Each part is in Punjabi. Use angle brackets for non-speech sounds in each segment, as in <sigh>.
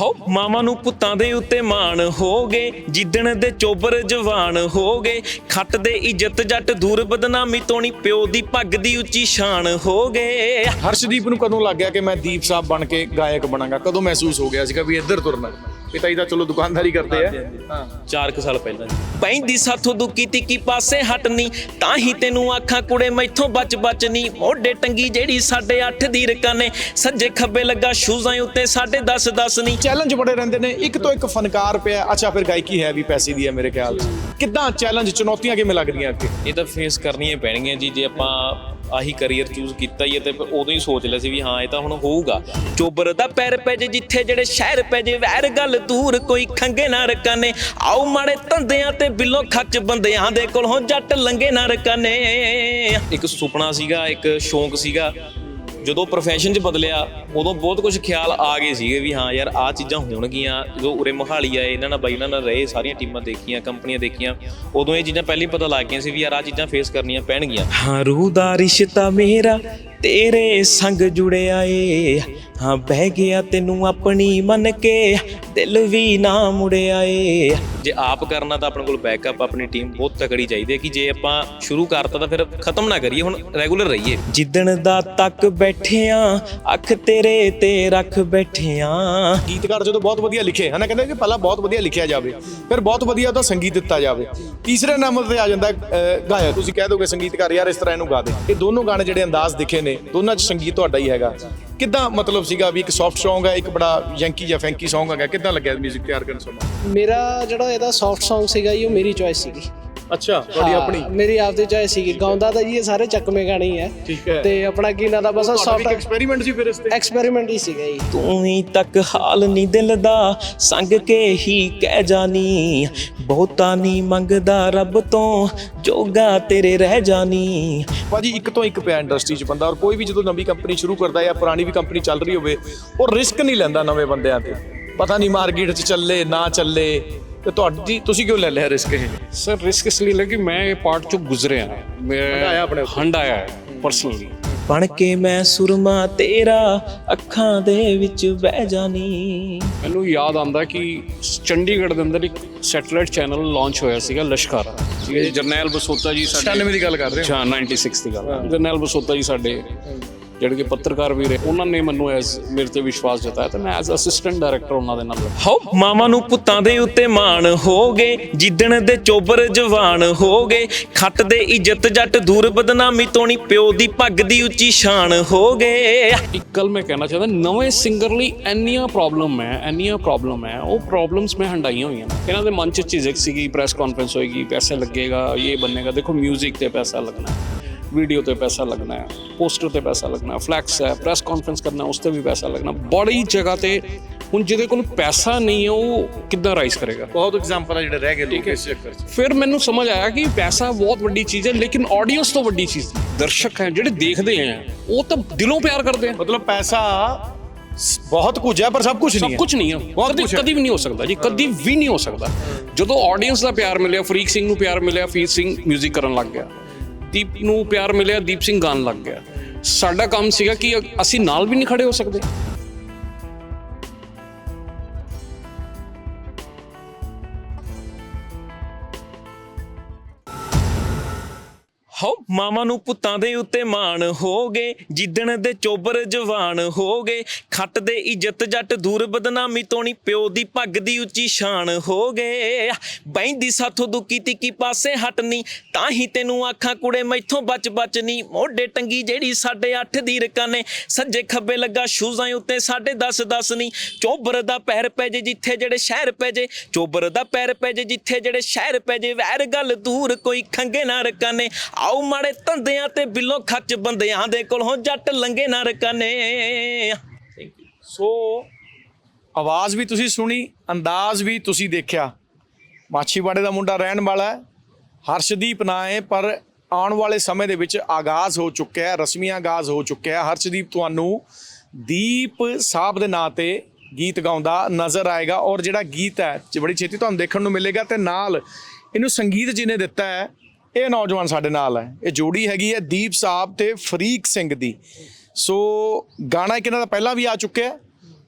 ਹੋ ਮਾਵਾਂ ਨੂੰ ਪੁੱਤਾਂ ਦੇ ਉੱਤੇ ਮਾਣ ਹੋਗੇ ਜਿੱਦਣ ਦੇ ਚੋਬਰ ਜਵਾਨ ਹੋਗੇ ਖੱਟ ਦੇ ਇੱਜ਼ਤ ਜੱਟ ਦੂਰ ਬਦਨਾਮੀ ਤੋਣੀ ਪਿਓ ਦੀ ਪੱਗ ਦੀ ਉੱਚੀ ਸ਼ਾਨ ਹੋਗੇ ਹਰਸ਼ਦੀਪ ਨੂੰ ਕਦੋਂ ਲੱਗ ਗਿਆ ਕਿ ਮੈਂ ਦੀਪ ਸਾਹਿਬ ਬਣ ਕੇ ਗਾਇਕ ਬਣਾਂਗਾ? ਕਦੋਂ ਮਹਿਸੂਸ ਹੋ ਗਿਆ ਸੀਗਾ ਵੀ ਇੱਧਰ ਤੁਰਨਾ? ਪਿਤਾ ਜੀ ਤਾਂ ਚਲੋ ਦੁਕਾਨਦਾਰੀ ਕਰਦੇ ਆ। ਹਾਂ। 4 ਕੁ ਸਾਲ ਪਹਿਲਾਂ ਪੈਂਦੀ ਸਾਥੋਂ ਦੁੱਕੀ ਤਿੱਕੀ ਪਾਸੇ ਹਟਨੀ ਤਾਂ ਹੀ ਤੈਨੂੰ ਆਖਾਂ ਕੁੜੇ ਮੈਥੋਂ ਬਚ ਬਚ ਨੀ। ਮੋਢੇ ਟੰਗੀ ਜਿਹੜੀ ਸਾਡੇ 8 ਦੀ ਰਕਾਨੇ ਸੱਜੇ ਖੱਬੇ ਲੱਗਾ ਸ਼ੂਜ਼ਾਂ ਉੱਤੇ ਸਾਡੇ 10 10 ਨੀ। ਚੈਲੰਜ ਬੜੇ ਰਹਿੰਦੇ ਨੇ। ਇੱਕ ਤੋਂ ਇੱਕ ਫਨਕਾਰ ਪਿਆ। ਅੱਛਾ ਫਿਰ ਗਾਇਕੀ ਹੈ ਵੀ ਪੈਸੇ ਦੀ ਹੈ ਮੇਰੇ ਖਿਆਲ ਕਿੱਦਾਂ ਚੈਲੰਜ ਚੁਣੌਤੀਆਂ ਕਿਵੇਂ ਲੱਗਦੀਆਂ ਅੱਗੇ? ਇਹ ਤਾਂ ਫੇਸ ਕਰਨੀਆਂ ਪੈਣਗੀਆਂ ਜੀ। ਜੇ ਆਪਾਂ ਆਹੀ ਕੈਰੀਅਰ ਚੂਜ਼ ਕੀਤਾ ਹੀ ਹੈ ਤੇ ਉਦੋਂ ਹੀ ਸੋਚ ਲਿਆ ਸੀ ਵੀ ਹਾਂ, ਇਹ ਤਾਂ ਹੁਣ ਹੋਊਗਾ। ਚੋਬਰ ਦਾ ਪੈਰ ਪੈ ਜੇ ਜਿੱਥੇ ਜਿਹੜੇ ਸ਼ਹਿਰ ਪੈ ਜੇ, ਵੈਰ ਗੱਲ ਦੂਰ ਕੋਈ ਖੰਗੇ ਨਾ ਰਕਾਨੇ। ਆਓ ਮਾੜੇ ਧੰਦਿਆਂ ਤੇ ਬਿੱਲੋ ਖੱਚ ਬੰਦਿਆਂ ਦੇ ਕੋਲੋਂ ਜੱਟ ਲੰਗੇ ਨਾ ਰਕਾਨੇ। ਇੱਕ ਸੁਪਨਾ ਸੀਗਾ, ਇੱਕ ਸ਼ੌਂਕ ਸੀਗਾ ਜਦੋਂ ਪ੍ਰੋਫੈਸ਼ਨ 'ਚ ਬਦਲਿਆ, ਉਦੋਂ ਬਹੁਤ ਕੁਝ ਖਿਆਲ ਆ ਗਏ ਸੀਗੇ ਵੀ ਹਾਂ ਯਾਰ ਆਹ ਚੀਜ਼ਾਂ ਹੋਣਗੀਆਂ। ਜਦੋਂ ਉਰੇ ਮੋਹਾਲੀ ਆਏ, ਇਹਨਾਂ ਨਾਲ ਬਾਈ ਇਹਨਾਂ ਨਾਲ ਰਹੇ, ਸਾਰੀਆਂ ਟੀਮਾਂ ਦੇਖੀਆਂ, ਕੰਪਨੀਆਂ ਦੇਖੀਆਂ, ਉਦੋਂ ਇਹ ਚੀਜ਼ਾਂ ਪਹਿਲਾਂ ਹੀ ਪਤਾ ਲੱਗ ਗਈਆਂ ਸੀ ਵੀ ਯਾਰ ਆਹ ਚੀਜ਼ਾਂ ਫੇਸ ਕਰਨੀਆਂ ਪੈਣਗੀਆਂ। ਹਾਂ, ਰੂਹ ਦਾ ਰਿਸ਼ਤਾ ਮੇਰਾ, ਤੇਰੇ ਸੰਗ ਜੁੜਿਆ ਏ। ਹਾਂ ਬਹਿ ਗਿਆ ਤੈਨੂੰ ਆਪਣੀ ਮੰਨ ਕੇ ਦਿਲ ਵੀ ਨਾ ਮੁੜਿਆ ਏ। ਜੇ ਆਪ ਕਰਨਾ ਤਾਂ ਆਪਣੇ ਕੋਲ ਬੈਕਅਪ ਆਪਣੀ ਟੀਮ ਬਹੁਤ ਤਕੜੀ ਚਾਹੀਦੀ ਹੈ ਕਿ ਜੇ ਆਪਾਂ ਸ਼ੁਰੂ ਕਰਤਾ ਤਾਂ ਫਿਰ ਖਤਮ ਨਾ ਕਰੀਏ ਹੁਣ ਰੈਗੂਲਰ ਰਹੀਏ। ਜਿੱਦਣ ਦਾ ਤੱਕ ਬੈਠਿਆਂ ਅੱਖ ਤੇਰੇ ਤੇ ਰੱਖ ਬੈਠਿਆਂ। ਗੀਤਕਾਰ ਜਦੋਂ ਬਹੁਤ ਵਧੀਆ ਲਿਖੇ ਹਨਾ ਕਹਿੰਦੇ ਕਿ ਪਹਿਲਾਂ ਬਹੁਤ ਵਧੀਆ ਲਿਖਿਆ ਜਾਵੇ ਫਿਰ ਬਹੁਤ ਵਧੀਆ ਉਹਦਾ ਸੰਗੀਤ ਦਿੱਤਾ ਜਾਵੇ। ਤੀਸਰੇ ਨੰਬਰ ਤੇ ਆ ਜਾਂਦਾ ਗਾਇਕ ਤੁਸੀਂ ਕਹਿ ਦੋਗੇ ਸੰਗੀਤਕਾਰ ਯਾਰ ਇਸ ਤਰ੍ਹਾਂ ਇਹਨੂੰ ਗਾ ਦੇ। ਇਹ ਦੋਨੋਂ ਗਾਣੇ ਜਿਹੜੇ ਅੰਦਾਜ਼ ਦਿਖੇ ਨੇ ਦੋਨਾਂ 'ਚ ਸੰਗੀਤ ਤੁਹਾਡਾ ਹੀ ਹੈਗਾ। ਕਿੱਦਾਂ ਮਤਲਬ ਸੀਗਾ ਵੀ ਇੱਕ ਸੌਫਟ Song ਹੈ ਇੱਕ ਬੜਾ ਯੰਕੀ ਜਾਂ ਫੈਂਕੀ Song ਹੈਗਾ ਕਿੱਦਾਂ ਲੱਗਿਆ 뮤직 ਤਿਆਰ ਕਰਨ ਸਮਾਂ? ਮੇਰਾ ਜਿਹੜਾ ਇਹਦਾ ਸੌਫਟ Song ਸੀਗਾ ਜੀ, ਉਹ ਮੇਰੀ ਚੋਇਸ ਸੀਗੀ। ਅੱਛਾ ਤੁਹਾਡੀ ਹਾਂ, ਆਪਣੀ? ਮੇਰੀ ਆਪਦੀ ਚੋਇਸ ਸੀਗੀ। ਗਾਉਂਦਾ ਤਾਂ ਜੀ ਇਹ ਸਾਰੇ ਚੱਕਵੇਂ ਗਾਣੇ ਹੀ ਹੈ। ਠੀਕ ਹੈ। ਤੇ ਆਪਣਾ ਕੀ ਨਾਂ ਦਾ ਬਸ ਤੁਹਾਡਾ ਸੌਫਟ ਐਕਸਪੈਰੀਮੈਂਟ ਸੀ ਫਿਰ ਇਸ ਤੇ? ਐਕਸਪੈਰੀਮੈਂਟ ਹੀ ਸੀਗਾ ਜੀ। ਤੂੰ ਹੀ ਤੱਕ ਹਾਲ ਨਹੀਂ ਦਿਲ ਦਾ ਸੰਗ ਕੇ ਹੀ ਕਹਿ ਜਾਨੀ। ਬਹੁਤਾ ਨਹੀਂ ਮੰਗਦਾ ਰੱਬ ਤੋਂ ਜੋਗਾ ਤੇਰੇ ਰਹਿ ਜਾਨੀ। ਭਾਜੀ ਇੱਕ ਤੋਂ ਇੱਕ ਪਿਆ ਇੰਡਸਟਰੀ 'ਚ ਬੰਦਾ ਔਰ ਕੋਈ ਵੀ ਜਦੋਂ ਨਵੀਂ ਕੰਪਨੀ ਸ਼ੁਰੂ ਕਰਦਾ ਜਾਂ ਪੁਰਾਣੀ ਵੀ ਕੰਪਨੀ ਚੱਲ ਰਹੀ ਹੋਵੇ ਉਹ ਰਿਸਕ ਨਹੀਂ ਲੈਂਦਾ ਨਵੇਂ ਬੰਦਿਆਂ ਤੇ। ਪਤਾ ਨਹੀਂ ਮਾਰਕੀਟ 'ਚ ਚੱਲੇ ਨਾ ਚੱਲੇ। ਤੇ ਤੁਹਾਡੀ ਤੁਸੀਂ ਕਿਉਂ ਲੈ ਲਿਆ ਰਿਸਕ ਇਹ? ਸਰ ਰਿਸਕ ਇਸ ਲਈ ਲਿਆ ਕਿ ਮੈਂ ਇਹ ਪਾਰਟ ਚੋਂ ਗੁਜ਼ਰਿਆ। ਮੈਂ ਹੰਢਾਇਆ ਆਪਣੇ। ਹੰਡਾਇਆ ਪਰਸਨਲੀ ਬਣ ਕੇ ਮੈਂ ਸੁਰਮਾ ਤੇਰਾ ਅੱਖਾਂ ਦੇ ਵਿੱਚ ਬਹਿ ਜਾਨੀ। ਮੈਨੂੰ ਯਾਦ ਆਂਦਾ ਕਿ ਚੰਡੀਗੜ੍ਹ ਦੇ ਅੰਦਰ ਇੱਕ ਸੈਟੇਲਾਈਟ ਚੈਨਲ ਲਾਂਚ ਹੋਇਆ ਸੀਗਾ ਲਸ਼ਕਾਰਾ। ਠੀਕ ਹੈ ਜੀ ਜਰਨੈਲ ਬਸੋਤਾ ਜੀ ਸਾਡੇ 96 ਦੀ ਗੱਲ ਕਰ ਰਹੇ ਹੋ। ਹਾਂ 96 ਦੀ ਗੱਲ। ਹੈ। ਜਰਨੈਲ ਬਸੋਤਾ ਜੀ ਸਾਡੇ ਜਿਹੜੇ ਕਿ ਪੱਤਰਕਾਰ ਵੀ ਰਹੇ ਉਹਨਾਂ ਨੇ ਮੈਨੂੰ ਐਸ ਮੇਰੇ ਤੇ ਵਿਸ਼ਵਾਸ ਜਤਾਇਆ ਤੇ ਮੈਂ ਐਜ਼ ਅਸਿਸਟੈਂਟ ਡਾਇਰੈਕਟਰ ਉਹਨਾਂ ਦੇ ਨਾਲ ਲੱਗਾ ਹੋ ਮਾਵਾਂ ਨੂੰ ਪੁੱਤਾਂ ਦੇ ਉੱਤੇ ਮਾਣ ਹੋਗੇ ਜਿੱਦਣ ਦੇ ਚੋਬਰ ਜਵਾਨ ਹੋਗੇ ਖੱਟ ਦੇ ਇੱਜ਼ਤ ਜੱਟ ਦੂਰ ਬਦਨਾਮੀ ਤੋਣੀ ਪਿਓ ਦੀ ਪੱਗ ਦੀ ਉੱਚੀ ਸ਼ਾਨ ਹੋਗੇ ਇੱਕ ਗੱਲ ਮੈਂ ਕਹਿਣਾ ਚਾਹੁੰਦਾ ਨਵੇਂ ਸਿੰਗਰ ਲਈ ਇੰਨੀਆਂ ਪ੍ਰੋਬਲਮ ਹੈ ਇੰਨੀਆਂ ਪ੍ਰੋਬਲਮ ਹੈ ਉਹ ਪ੍ਰੋਬਲਮਸ ਮੈਂ ਹੰਡਾਈਆਂ ਹੋਈਆਂ ਇਹਨਾਂ ਦੇ ਮਨ ਚ ਝਿਜਕ ਸੀਗੀ ਪ੍ਰੈਸ ਕਾਨਫਰੰਸ ਹੋਏਗੀ ਪੈਸੇ ਲੱਗੇਗਾ ਇਹ ਬਣੇਗਾ ਦੇਖੋ 뮤직 ਤੇ ਪੈਸਾ ਲੱਗਣਾ। ਵੀਡੀਓ ਤੇ ਪੈਸਾ ਲੱਗਣਾ ਹੈ ਪੋਸਟਰ ਤੇ ਪੈਸਾ ਲੱਗਣਾ ਫਲੈਕਸ ਹੈ ਪ੍ਰੈਸ ਕਾਨਫਰੰਸ ਕਰਨਾ ਉਸ ਤੇ ਵੀ ਪੈਸਾ ਲੱਗਣਾ ਬੜੀ ਜਗ੍ਹਾ ਤੇ ਹੁਣ ਜਿਹਦੇ ਕੋਲ ਪੈਸਾ ਨਹੀਂ ਹੈ ਉਹ ਕਿੱਦਾਂ ਰਾਈਜ਼ ਕਰੇਗਾ? ਬਹੁਤ ਐਗਜ਼ਾਮਪਲ ਆ ਜਿਹੜੇ ਰਹਿ ਗਏ ਲੋਕ ਇਸ ਚੱਕਰ 'ਚ। ਫਿਰ ਮੈਨੂੰ ਸਮਝ ਆਇਆ ਕਿ ਪੈਸਾ ਬਹੁਤ ਵੱਡੀ ਚੀਜ਼ ਹੈ ਲੇਕਿਨ ਆਡੀਅנס ਤੋਂ ਵੱਡੀ ਚੀਜ਼ ਦਰਸ਼ਕ ਹੈ ਜਿਹੜੇ ਦੇਖਦੇ ਆ ਉਹ ਤਾਂ ਦਿਲੋਂ ਪਿਆਰ ਕਰਦੇ ਆ ਮਤਲਬ ਪੈਸਾ ਬਹੁਤ ਕੁਝ ਹੈ ਪਰ ਸਭ ਕੁਝ ਨਹੀਂ ਸਭ ਕੁਝ ਨਹੀਂ ਹੈ। ਬਹੁਤ ਕੁਝ ਕਦੀ ਵੀ ਨਹੀਂ ਹੋ ਸਕਦਾ ਜੀ ਕਦੀ ਵੀ ਨਹੀਂ ਹੋ ਸਕਦਾ। ਜਦੋਂ ਆਡੀਅנס ਦਾ ਪਿਆਰ ਮਿਲਿਆ ਫਰੀਕ ਸਿੰਘ ਨੂੰ ਪਿਆਰ ਮਿਲਿਆ ਫਰੀਕ ਸਿੰਘ 뮤직 ਕਰਨ ਲੱਗ ਗਿਆ। ਦੀਪ ਨੂੰ ਪਿਆਰ ਮਿਲਿਆ, ਦੀਪ ਸਿੰਘ ਗਾਣ ਲੱਗ ਗਿਆ। ਸਾਡਾ ਕੰਮ ਸੀਗਾ ਕਿ ਅਸੀਂ ਨਾਲ ਵੀ ਨਹੀਂ ਖੜੇ ਹੋ ਸਕਦੇ। ਮਾਵਾਂ ਨੂੰ ਪੁੱਤਾਂ ਦੇ ਉੱਤੇ ਮਾਣ ਹੋਗੇ ਜਿੱਦਣ ਦੇ ਚੋਬਰ ਜਵਾਨ ਹੋਗੇ ਖੱਟ ਦੇ ਇੱਜ਼ਤ ਜੱਟ ਦੂਰ ਬਦਨਾਮੀ ਤੋਣੀ ਪਿਓ ਦੀ ਪੱਗ ਦੀ ਉੱਚੀ ਸ਼ਾਨ ਹੋਗੇ ਬੈਂਦੀ ਸਾਥੋਂ ਦੁੱਕੀ ਤਿੱਕੀ ਪਾਸੇ ਹਟਨੀ, ਤਾਂ ਹੀ ਤੈਨੂੰ ਆਖਾਂ, ਕੁੜੇ, ਮੈਥੋਂ ਬਚ ਬਚ ਨੀ। ਮੋਢੇ ਟੰਗੀ ਜਿਹੜੀ ਸਾਡੇ 8 ਦੀ ਰਕਾਨੇ, ਸੱਜੇ ਖੱਬੇ ਲੱਗਾ ਸ਼ੂਜ਼ਾਂ ਉੱਤੇ ਸਾਡੇ 10 10 ਨੀ। ਚੋਬਰ ਦਾ ਪੈਰ ਪੈ ਜੇ ਜਿੱਥੇ ਜਿਹੜੇ ਸ਼ਹਿਰ ਪੈ ਜੇ, ਚੋਬਰ ਦਾ ਪੈਰ ਪੈ ਜੇ ਜਿੱਥੇ ਜਿਹੜੇ ਸ਼ਹਿਰ ਪੈ ਜੇ, ਵੈਰ ਗੱਲ ਦੂਰ ਕੋਈ ਖੰਗੇ ਨਾ ਰਕਾਂ ਨੇ ਆਓ ਮਾੜੇ ਧੰਦਿਆਂ ਤੇ ਬਿੱਲੋਂ ਖਰਚ ਬੰਦਿਆਂ ਦੇ ਕੋਲੋਂ ਜੱਟ ਲੰਗੇ ਨਾ ਰਕਾਨੇ। ਸੋ ਆਵਾਜ਼ ਵੀ ਤੁਸੀਂ ਸੁਣੀ, ਅੰਦਾਜ਼ ਵੀ ਤੁਸੀਂ ਦੇਖਿਆ। ਮਾਛੀਵਾੜੇ ਦਾ ਮੁੰਡਾ ਰਹਿਣ ਵਾਲਾ ਹੈ, ਹਰਸ਼ਦੀਪ ਨਾਂ ਹੈ, ਪਰ ਆਉਣ ਵਾਲੇ ਸਮੇਂ ਦੇ ਵਿੱਚ ਆਗਾਜ਼ ਹੋ ਚੁੱਕਿਆ ਹੈ, ਰਸਮੀ ਆਗਾਜ਼ ਹੋ ਚੁੱਕਿਆ ਹੈ। ਹਰਸ਼ਦੀਪ, ਤੁਹਾਨੂੰ ਦੀਪ ਸਾਹਿਬ ਦੇ ਨਾਂ ਤੇ ਗੀਤ ਗਾਉਂਦਾ ਨਜ਼ਰ ਆਏਗਾ ਔਰ ਜਿਹੜਾ ਗੀਤ ਹੈ, ਬੜੀ ਛੇਤੀ ਤੁਹਾਨੂੰ ਦੇਖਣ ਨੂੰ ਮਿਲੇਗਾ ਤੇ ਨਾਲ ਇਹਨੂੰ ਸੰਗੀਤ ਜਿਹਨੇ ਦਿੱਤਾ ਹੈ ਇਹ ਨੌਜਵਾਨ ਸਾਡੇ ਨਾਲ ਹੈ। ਇਹ ਜੋੜੀ ਹੈਗੀ ਹੈ ਦੀਪ ਸਾਹਿਬ ਤੇ ਫਰੀਕ ਸਿੰਘ ਦੀ। ਸੋ ਗਾਣਾ ਇੱਕ ਇਹਨਾਂ ਦਾ ਪਹਿਲਾਂ ਵੀ ਆ ਚੁੱਕਿਆ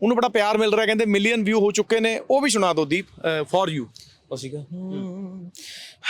ਉਹਨੂੰ ਬੜਾ ਪਿਆਰ ਮਿਲ ਰਿਹਾ, ਕਹਿੰਦੇ ਮਿਲੀਅਨ ਵਿਊ ਹੋ ਚੁੱਕੇ ਨੇ। ਉਹ ਵੀ ਸੁਣਾ ਦਿਓ ਦੀਪ ਫॉर ਯੂ ਉਹ ਸੀਗਾ।